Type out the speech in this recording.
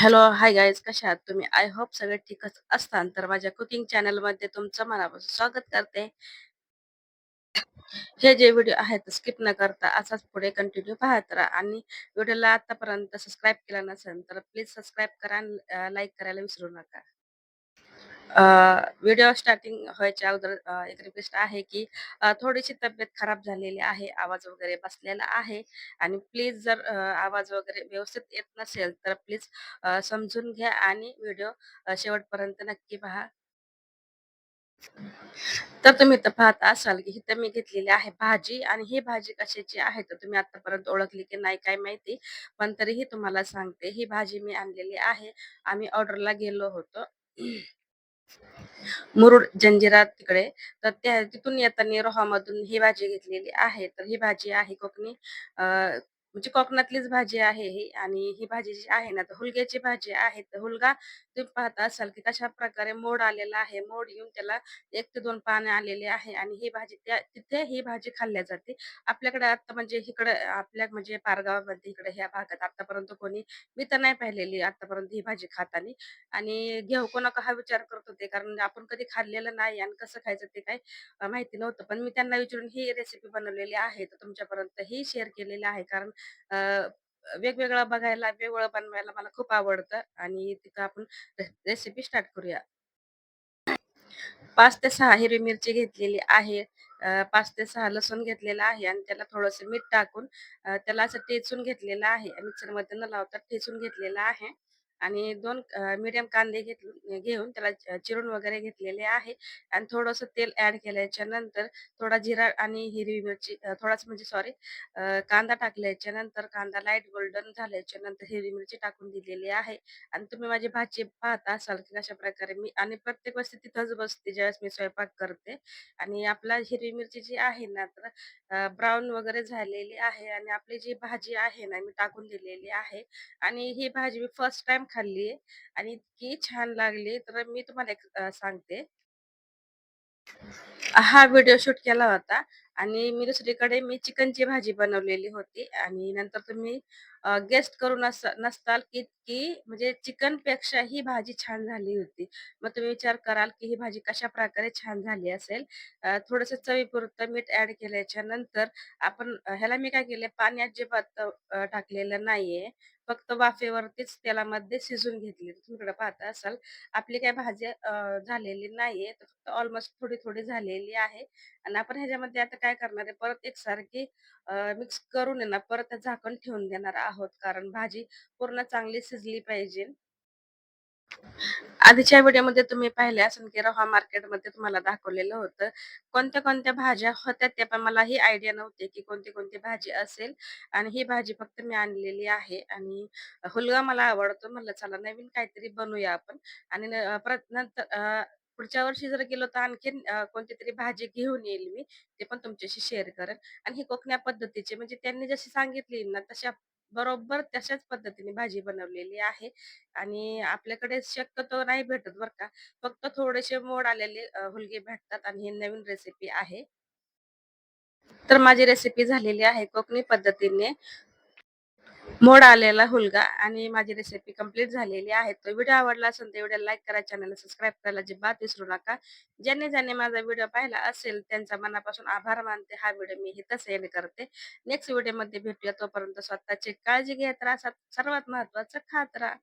Hello, hi guys कशा आहात तुम्ही? आय होप सगळे ठीकच असताल. तर माझ्या कुकिंग चॅनलमध्ये तुमचं मनापासून स्वागत करते. हे जे व्हिडिओ आहेत स्किप न करता असाच पुढे कंटिन्यू पाहत राहा आणि व्हिडिओला आतापर्यंत सबस्क्राईब केला नसेल तर प्लीज सबस्क्राईब करा लाईक करायला विसरू नका. व्हिडिओ स्टार्टिंग व्हायच्या अगोदर एक रिक्वेस्ट आहे की थोडीशी तब्येत खराब झालेली आहे, आवाज वगैरे बसलेला आहे आणि प्लीज जर आवाज वगैरे व्यवस्थित येत नसेल तर प्लीज समजून घ्या आणि व्हिडिओ शेवटपर्यंत नक्की पहा. तर तुम्ही इथं पाहत असाल की इथं मी घेतलेली आहे भाजी आणि ही भाजी कशाची आहे? तर तुम्ही आतापर्यंत ओळखली की नाही काय माहिती. पण तरीही तुम्हाला सांगते ही भाजी मी आणलेली आहे. आम्ही ऑर्डरला गेलो होतो. मुरुड जंजिरा तिकडे. तर त्या तिथून येताना रोहामधून ही भाजी घेतलेली आहे. तर ही भाजी आहे कोकणी अ, म्हणजे कोकणातलीच भाजी आहे ही आणि ही भाजी जी आहे ना तर हुलग्याची भाजी आहे. तर हुलगा तुम्ही पाहता असाल की कशा प्रकारे मोड आलेला आहे. मोड येऊन त्याला एक ते दोन पाने आलेले आहे आणि ही भाजी त्या तिथे ही भाजी खाल्ल्या जाते. आपल्याकडे आता म्हणजे इकडे आपल्या म्हणजे पारगावामध्ये इकडे ह्या भागात आतापर्यंत कोणी मी तर नाही पाहिलेली आतापर्यंत ही भाजी खातानी. आणि घेऊ को नका हा विचार करत होते कारण आपण कधी खाल्लेलं नाही आणि कसं खायचं ते काही माहिती नव्हतं. पण मी त्यांना विचारून ही रेसिपी बनवलेली आहे. तर तुमच्यापर्यंत ही शेअर केलेली आहे. कारण अ, वेगवेगळं बघायला वेगवेगळं बनवायला मला खूप आवडतं आणि तिथं आपण रेसिपी स्टार्ट करूया 5 ते 6 हिरवी मिरची घेतलेली आहे. अ, 5 ते 6 लसूण घेतलेला आहे आणि त्याला थोडंसं मीठ टाकून अ, त्याला असं टेचून घेतलेलं आहे. मिक्सरमध्ये न लावता ठेचून घेतलेलं आहे आणि 2 अ, मीडियम कांदे घेतले घेऊन त्याला चिरून वगैरे घेतलेले आहे. आणि थोडंसं तेल ॲड केल्याच्यानंतर थोडा जिरा आणि हिरवी मिरची अ, थोडासा म्हणजे सॉरी कांदा टाकल्याच्या नंतर कांदा लाइट गोल्डन झाल्याच्यानंतर हिरवी मिरची टाकून दिलेली आहे. आणि तुम्ही माझी भाजी पाहत असाल की कशाप्रकारे मी आणि प्रत्येक वेळेस तिथंच बसते ज्यावेळेस मी स्वयंपाक करते. आणि आपला हिरवी मिरची जी आहे ना तर ब्राऊन वगैरे झालेली आहे. आणि आपली जी भाजी आहे ना मी टाकून दिलेली आहे. आणि ही भाजी मी फर्स्ट टाइम खाल्ली आणि इतकी छान लागली. तर मी तुम्हाला एक अ, सांगते. हा व्हिडिओ शूट केला होता. आणि मी दुसरीकडे मी चिकनची भाजी बनवलेली होती आणि नंतर तुम्ही गेस्ट करू नस नसताल की की म्हणजे चिकनपेक्षा ही भाजी छान झाली होती. मग तुम्ही विचार कराल की ही भाजी कशा प्रकारे छान झाली असेल. थोडंसं चवीपुरतं मीठ ऍड केल्याच्यानंतर आपण ह्याला मी काय केले पाणी अजिबात टाकलेलं नाहीये. फक्त वाफेवरतीच तेलामध्ये शिजून घेतली. तुम्ही पाहता असाल आपली काय भाजी झालेली नाहीये. फक्त ऑलमोस्ट थोडी-थोडी झालेली आहे आणि आपण ह्याच्यामध्ये आता काय करणार आहे, परत एकसारखी मिक्स करून येणार ना, परत झाकण ठेवून देणार आहोत. कारण भाजी पूर्ण चांगली शिजली पाहिजे. आधीच्या व्हिडिओमध्ये तुम्ही पाहिले असेल की रहा मार्केटमध्ये तुम्हाला दाखवलेलं होतं. कोणत्या-कोणत्या भाज्या होत्या त्या पण मला ही आयडिया नव्हती की कोणती-कोणती भाजी असेल आणि ही भाजी फक्त मी आणलेली आहे आणि हुलगा मला आवडतो. म्हणलं चला नवीन काहीतरी बनवूया आपण आणि नंतर पुढच्या वर्षी जर गेलो तर आणखीन कोणती तरी भाजी घेऊन येईल मी. ते पण तुमच्याशी शेअर करेन आणि ही कोकण्या पद्धतीचे म्हणजे त्यांनी जशी सांगितली ना तशा बरोबर तशाच पद्धतीने भाजी बनवलेली आहे. आणि आपल्याकडे शक्यतो नाही भेटत बरं का. फक्त थोडेसे मोड आलेले हुलगे भेटतात आणि ही नवीन रेसिपी आहे. तर माझी रेसिपी झालेली आहे कोकणी पद्धतीने. मोड आलेला हुलगा आणि माझी रेसिपी कंप्लीट झालेली आहे. तो व्हिडिओ आवडला असेल तर व्हिडिओला लाईक करा, चॅनलला सबस्क्राईब करायला अजिबात विसरू नका. ज्यांनी ज्यांनी माझा व्हिडिओ पाहिला असेल त्यांचा मनापासून आभार मानते. हा व्हिडिओ मी इथंच सेंड करते. नेक्स्ट व्हिडिओमध्ये भेटूया. तोपर्यंत स्वतःची काळजी घेत राहा. सर्वात महत्त्वाचं खात राहा.